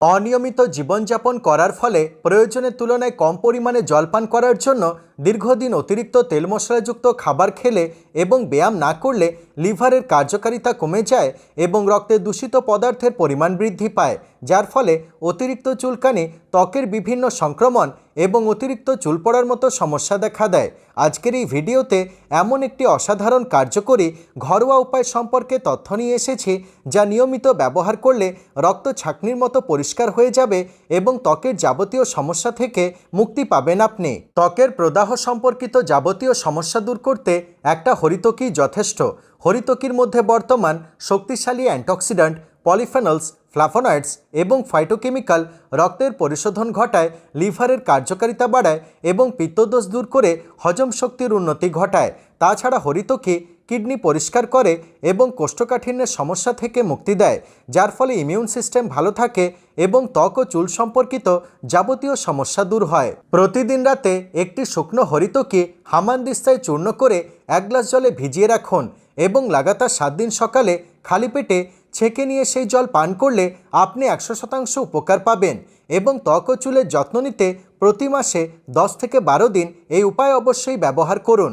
অনিয়মিত জীবনযাপন করার ফলে প্রয়োজনের তুলনায় কম পরিমাণে জলপান করার জন্য দীর্ঘদিন অতিরিক্ত তেল মশলাযুক্ত খাবার খেলে এবং ব্যায়াম না করলে লিভারের কার্যকারিতা কমে যায় এবং রক্তে দূষিত পদার্থের পরিমাণ বৃদ্ধি পায়, যার ফলে অতিরিক্ত চুলকানি, ত্বকের বিভিন্ন সংক্রমণ এবং অতিরিক্ত চুল পড়ার মতো সমস্যা দেখা দেয়। আজকের এই ভিডিওতে এমন একটি অসাধারণ কার্যকরী ঘরোয়া উপায় সম্পর্কে তথ্য নিয়ে এসেছি, যা নিয়মিত ব্যবহার করলে রক্ত ছাঁকনির মতো পরিষ্কার হয়ে যাবে এবং ত্বকের যাবতীয় সমস্যা থেকে মুক্তি পাবেন আপনি। ত্বকের প্রদাহ সম্পর্কিত যাবতীয় সমস্যা দূর করতে একটা হরিতকি যথেষ্ট। হরিতকির মধ্যে বর্তমান শক্তিশালী অ্যান্টিঅক্সিডেন্ট পলিফেনলস ফ্লাভোনয়েডস এবং ফাইটোকেমিক্যাল রক্তের পরিশোধন ঘটায়, লিভারের কার্যকারিতা বাড়ায় এবং পিত্তদোষ দূর করে হজম শক্তির উন্নতি ঘটায়। তাছাড়া হরিতকি কিডনি পরিষ্কার করে এবং কোষ্ঠকাঠিন্যের সমস্যা থেকে মুক্তি দেয়, যার ফলে ইমিউন সিস্টেম ভালো থাকে এবং ত্বক ও চুল সম্পর্কিত যাবতীয় সমস্যা দূর হয়। প্রতিদিন রাতে একটি শুকনো হরিতকি হামানদিস্তায় চূর্ণ করে এক গ্লাস জলে ভিজিয়ে রাখুন এবং লাগাতার সাত দিন সকালে খালি পেটে ছেঁকে নিয়ে সেই জল পান করলে আপনি একশো শতাংশ উপকার পাবেন এবং ত্বক ও চুলের যত্ন নিতে প্রতি মাসে দশ থেকে বারো দিন এই উপায় অবশ্যই ব্যবহার করুন।